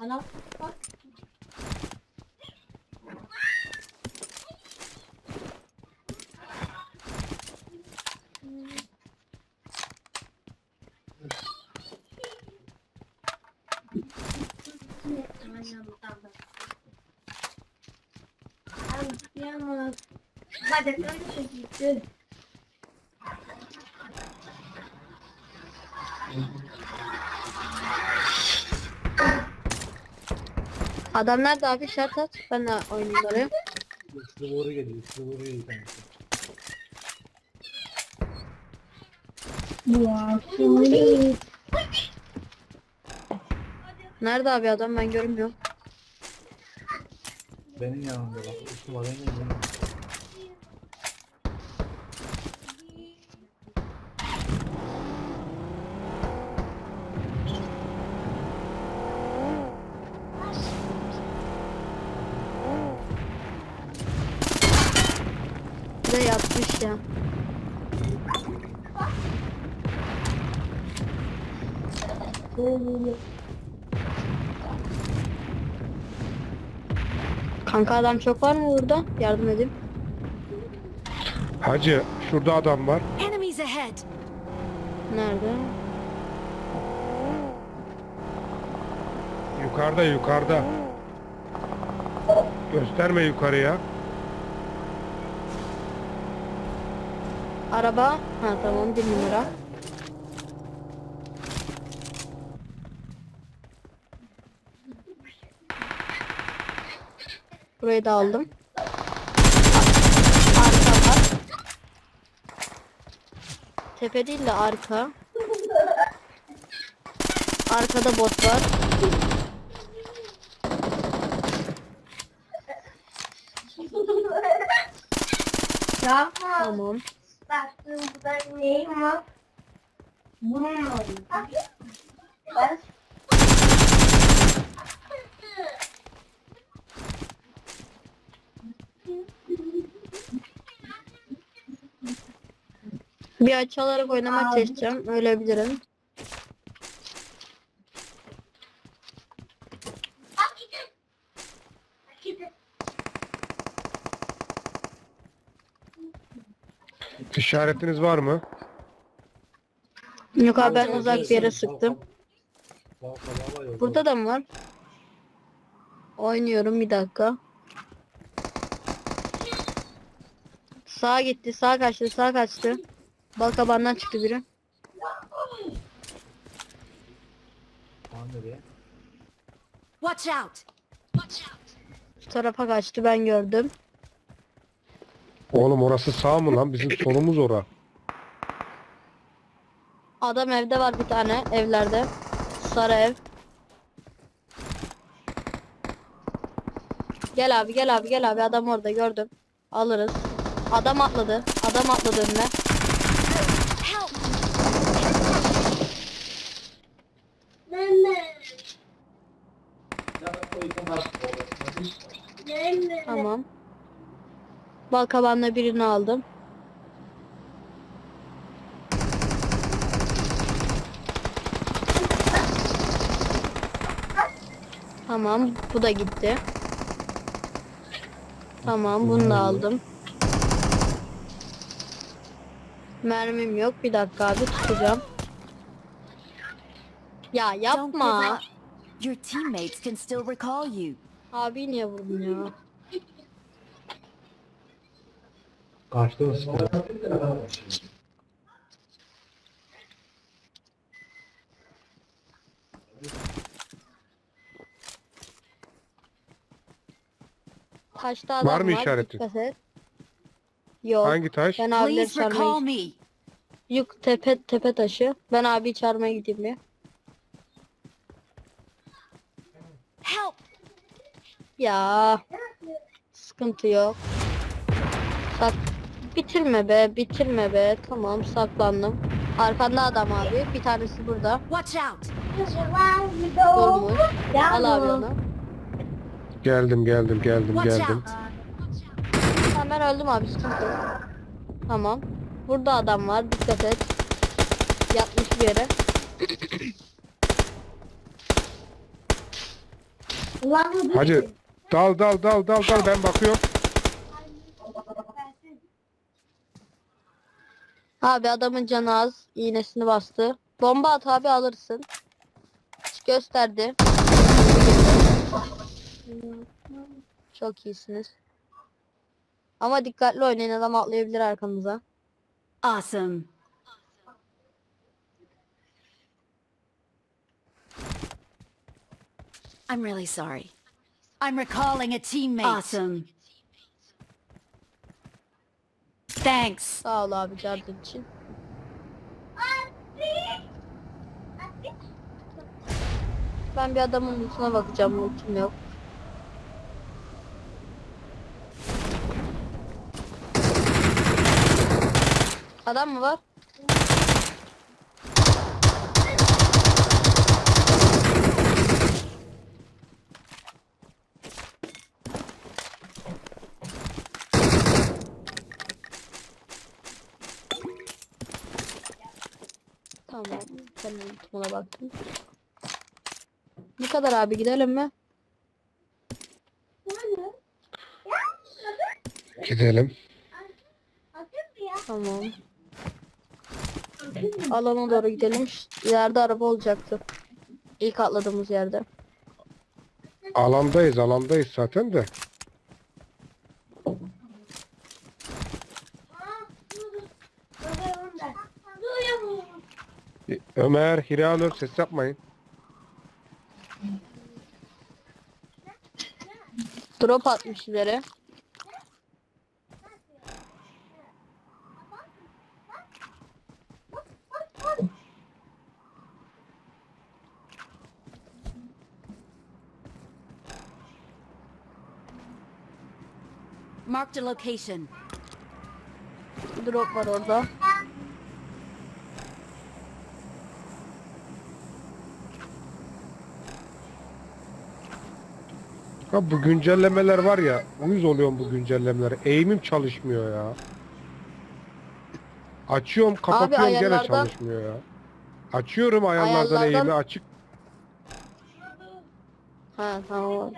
Ana bak. Hadi gitti. Adam nerede abi şart at. Ben de oynayayım oraya. Doğru geliyor. Üstü doğru geliyor kendisi. Nerede abi adam ben görmüyorum. Benim yanımda bak. Üstü var benim yanımda. Bir de yatmış ya. Kanka adam çok var mı burada? Yardım edeyim. Hacı şurada adam var. Enemies ahead! Nerede? Yukarıda yukarıda. Gösterme yukarıya. Araba. Ha tamam bir numara. Burayı da aldım. Arka var. Tepe değil de arka. Arkada bot var. yapma. Tamam. Baktım bu da neyim var? Bunun. Ben Bir aç alarak oynamak çalışacağım. Ölebilirim. İşaretiniz var mı? Yok abi ben uzak bir yere sıktım. Burada da mı var? Oynuyorum bir dakika. Sağa gitti, sağa kaçtı, sağa kaçtı. Balkabandan çıktı biri. Tamam nereye? Watch out! Şu tarafa kaçtı ben gördüm. Oğlum orası sağ mı lan? Bizim solumuz ora. Adam evde var bir tane evlerde. Sarı ev. Gel abi gel abi gel abi adam orada gördüm. Alırız. Adam atladı. Adam atladı önüne. Help! Tamam. Balkabanla birini aldım. Tamam, bu da gitti. Tamam, bunu da aldım. Mermim yok. Bir dakika abi tutacağım. Ya yapma. Your teammates can still recall you. Abi niye vurdun ya? Kaçtı o sıkı. Taşta adam Var var. mı işareti? Dikkat et. Yok. Hangi taş? Ben abileri Please recall çağırmaya me. Yok tepe tepe taşı. Ben abi çağırmaya gideyim bir. Help! Ya. Sıkıntı yok. Sak bitirme be, bitirme be. Tamam, saklandım. Arkanda adam abi. Bir tanesi burada. Watch out! Durmuş. Al abi onu. Geldim geldim geldim Watch geldim. out! Tamam ben öldüm abi sıkıntı yok. Tamam. Burada adam var. Dikkat et. Yatmış bir yere. Ulan bu. Hacı dal dal dal dal dal ben bakıyorum. Abi adamın canı az. iğnesini bastı. Bomba at abi alırsın. Gösterdi. Çok iyisiniz. Ama dikkatli oynayın adam atlayabilir arkanıza. Awesome. I'm really sorry. I'm recalling a teammate. Awesome. Thanks. Sağ ol abi yardım için. Ben bir adamın lootuna bakacağım. Lootum yok. Adam mı var? Senin lootumuna baktım. Bu kadar abi gidelim mi? Gidelim. Tamam. Alana doğru gidelim. İleride araba olacaktı. İlk atladığımız yerde. Alandayız alandayız zaten de. Ömer, Hiranur ses yapmayın. Drop atmış ileri. Marked a location. Drop var orada. Ha bu güncellemeler var ya, uyuz oluyorum bu güncellemelere. Eğimim çalışmıyor ya. Açıyorum, kapatıyorum gene ayarlardan- çalışmıyor ya. Açıyorum ayarlardan, Ayarlardan- eğimi açık. Ha tamam.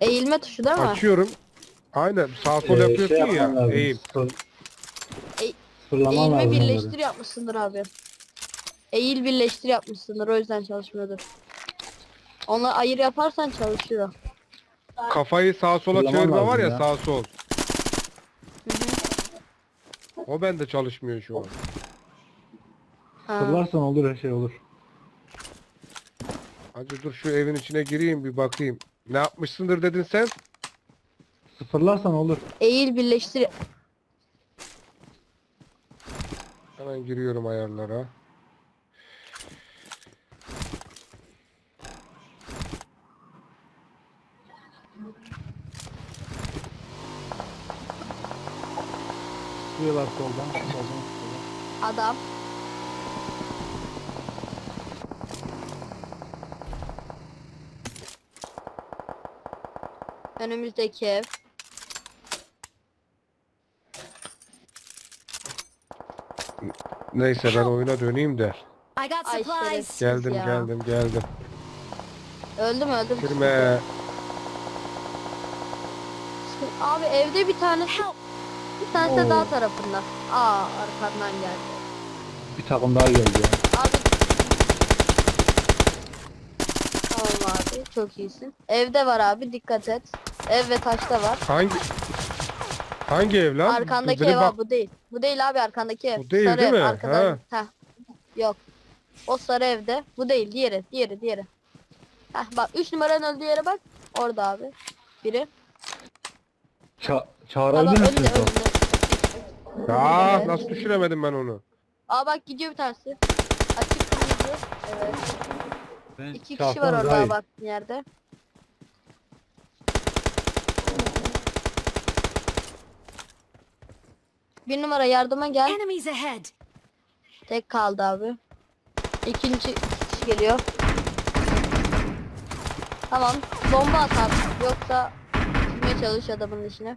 Eğilme tuşu değil mi? Açıyorum. Aynen sağ sol Ee, yapıyorsun şey yapman ya, lazım, eğim. Ey- sıfırlaman Eğilme lazım birleştir onları. yapmışsındır abi. Eğil birleştir yapmışsındır o yüzden çalışmıyordur. Onu ayır yaparsan çalışıyor. Kafayı sağa sola çevirme var lazım ya, ya. sağ sol. O bende çalışmıyor şu an. Ha. Fırlarsan olur her şey olur. Hacı dur şu evin içine gireyim bir bakayım. Ne yapmışsındır dedin sen? Sıfırlarsan olur. Eğil birleştir. Hemen giriyorum ayarlara. Sıkıyorlar soldan. Soldan sıkıyorlar. Adam. Önümüzdeki ev. Neyse ben oyuna döneyim de. I got Ay supplies. şerefsiz Geldim ya. geldim geldim. Öldüm öldüm. Girme. Abi evde bir tanesi Help. Bir tanesi de Oo. dağ tarafında. Aa arkamdan geldi. Bir takım daha geldi. Abi Tamam abi çok iyisin. Evde var abi dikkat et. Ev ve taşta var. Hangi Hangi ev lan? Arkandaki Benim ev bak- abi bu değil. Bu değil abi arkandaki ev. Bu değil, sarı değil ev mi? arkada. Heh. Yok. O sarı evde. Bu değil diğeri diğeri diğeri. Heh bak 3 numaranın öldüğü yere bak. Orada abi. Biri. Ça bak çağırabilir önünde önünde. Ya Evet. nasıl düşüremedim ben onu? Aa bak gidiyor bir tanesi. Açık kırmızı. Evet. Ben İki kişi var daha orada iyi. baktığın yerde. Bir numara yardıma gel. Enemies ahead. Tek kaldı abi. İkinci kişi geliyor. Tamam. Bomba at abi. Yoksa çıkmaya çalış adamın içine.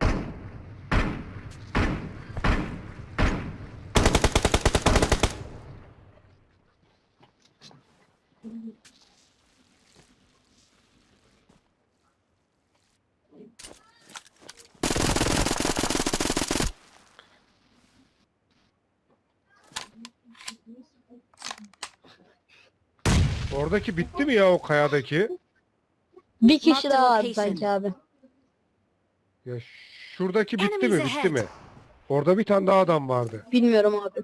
Oradaki bitti mi ya o kayadaki? Bir kişi daha vardı location. sanki abi. Ya şuradaki bitti mi? Bitti mi? Orada bir tane daha adam vardı. Bilmiyorum abi.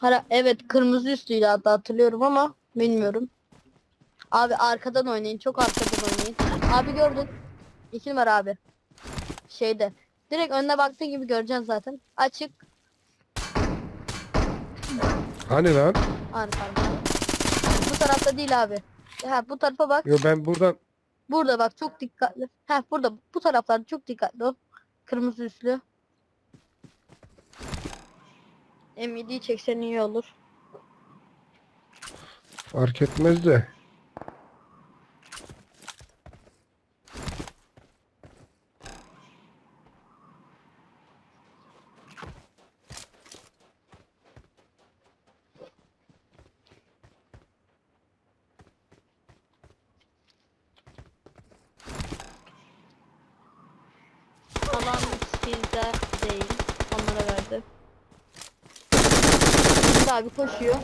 Hala evet kırmızı üstlüydü hatta hatırlıyorum ama bilmiyorum. Abi arkadan oynayın. Çok arkadan oynayın. Abi gördün. İki numara abi. Şeyde. Direkt önüne baktığın gibi göreceksin zaten. Açık. Hani lan? Arkamda. Bu tarafta değil abi. Ha bu tarafa bak. Yo ben buradan Burada bak çok dikkatli. Ha burada bu taraflarda çok dikkatli ol. Kırmızı üstlü. M7'yi çeksen iyi olur. fark etmez de. Abi koşuyor.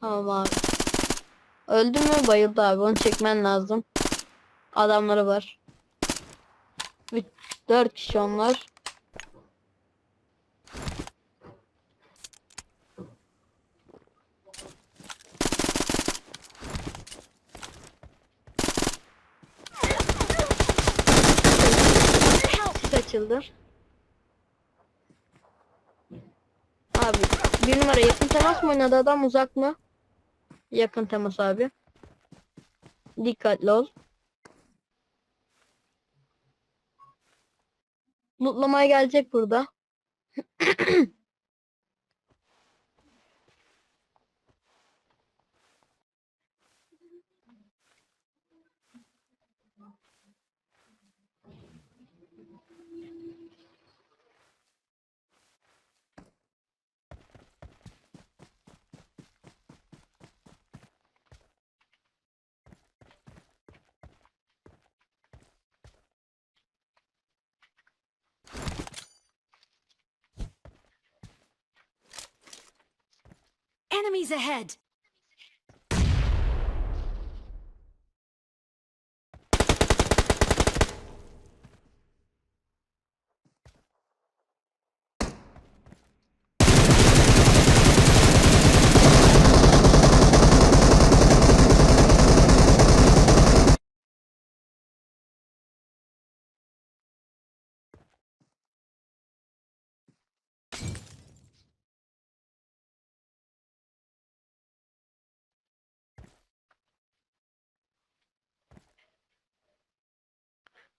Tamam abi. Öldü mü? Bayıldı abi. Onu çekmen lazım. Adamları var. Üç, dört kişi onlar. Açıldı. Abi bir numara yakın temas mı oynadı adam uzak mı? Yakın temas abi. Dikkatli ol. Mutlamaya gelecek burada. Enemies ahead!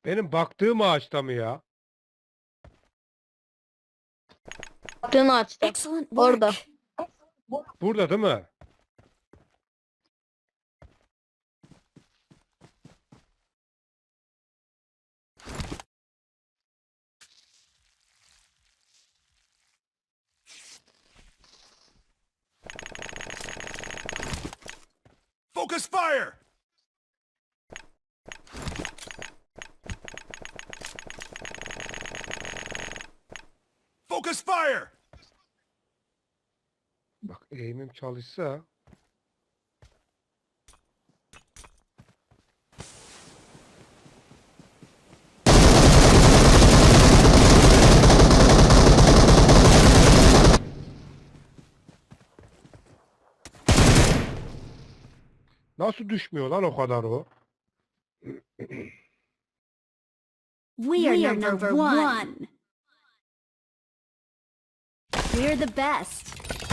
Benim baktığım ağaçta mı ya? Yaptığını açtı. Excellent work! Orada. Burada değil mi? Focus fire! Focus fire! Bak eğimim çalışsa. Nasıl düşmüyor lan o kadar o? We are, number, one. We're the best.